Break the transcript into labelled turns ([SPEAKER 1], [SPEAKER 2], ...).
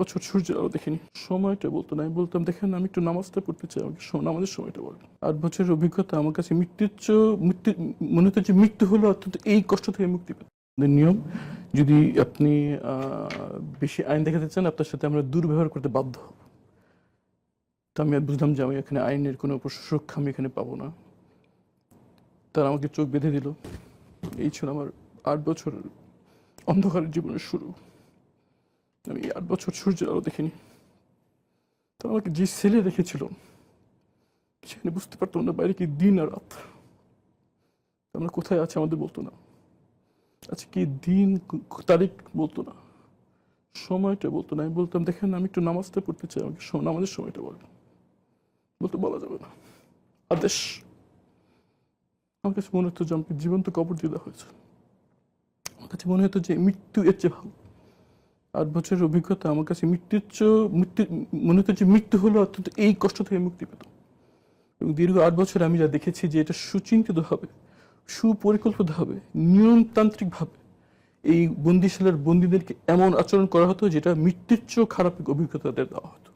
[SPEAKER 1] বছর সূর্যের আলো দেখিনি। সময়টা বলতো না আমি বলতাম, দেখেন, আমি একটু নামাজটা পড়তে চাই, আমাকে নামাজের সময়টা বলেন আট বছরের অভিজ্ঞতা আমার কাছে মৃত্যুর মৃত্যু মনে হতো যে মৃত্যু হলো অর্থাৎ এই কষ্ট থেকে মুক্তি পেত। নিয়ম, যদি আপনি বেশি আইন দেখাতে চান, আপনার সাথে আমরা দুর্ব্যবহার করতে বাধ্য হব। তো আমি আর বুঝলাম যে আমি এখানে আইনের কোনো সুরক্ষা আমি এখানে পাবো না। তারা আমাকে চোখ বেঁধে দিল। এই ছিল আমার আট বছর অন্ধকারের জীবনের শুরু। আমি আট বছর সূর্যের আলো দেখিনি। তো আমাকে যে ছেলে রেখেছিল সেখানে বুঝতে পারতাম না বাইরে কি দিন আর রাত। আমরা কোথায় আছে আমাদের বলতো না। আচ্ছা কি দিন, তারিখ বলতো না। সময়টা বলতো না। আমি বলতাম, দেখেন আমি একটু নামাজটা পড়তে চাই। আমাকে নামাজের সময়টা বলেন। বলতে, বলা যাবে না। আদেশ। আমার কাছে মনে হতো যে আমাকে জীবন্ত কবর দিয়ে দেওয়া হয়েছে। আমার কাছে মনে হতো যে মৃত্যু এর চেয়ে ভালো। আট বছরের অভিজ্ঞতা আমার কাছে মৃত্যুর মৃত্যু, মনে হচ্ছে মৃত্যু হলো অর্থাৎ এই কষ্ট থেকে মুক্তি পেত। এবং দীর্ঘ আট বছর আমি যা দেখেছি যে এটা সুচিন্তিত হবে, সুপরিকল্পিত হবে, নিয়মতান্ত্রিকভাবে এই বন্দিশালার বন্দীদেরকে এমন আচরণ করা হতো যেটা মৃত্যুর চেয়েও খারাপ অভিজ্ঞতাদের দেওয়া হতো।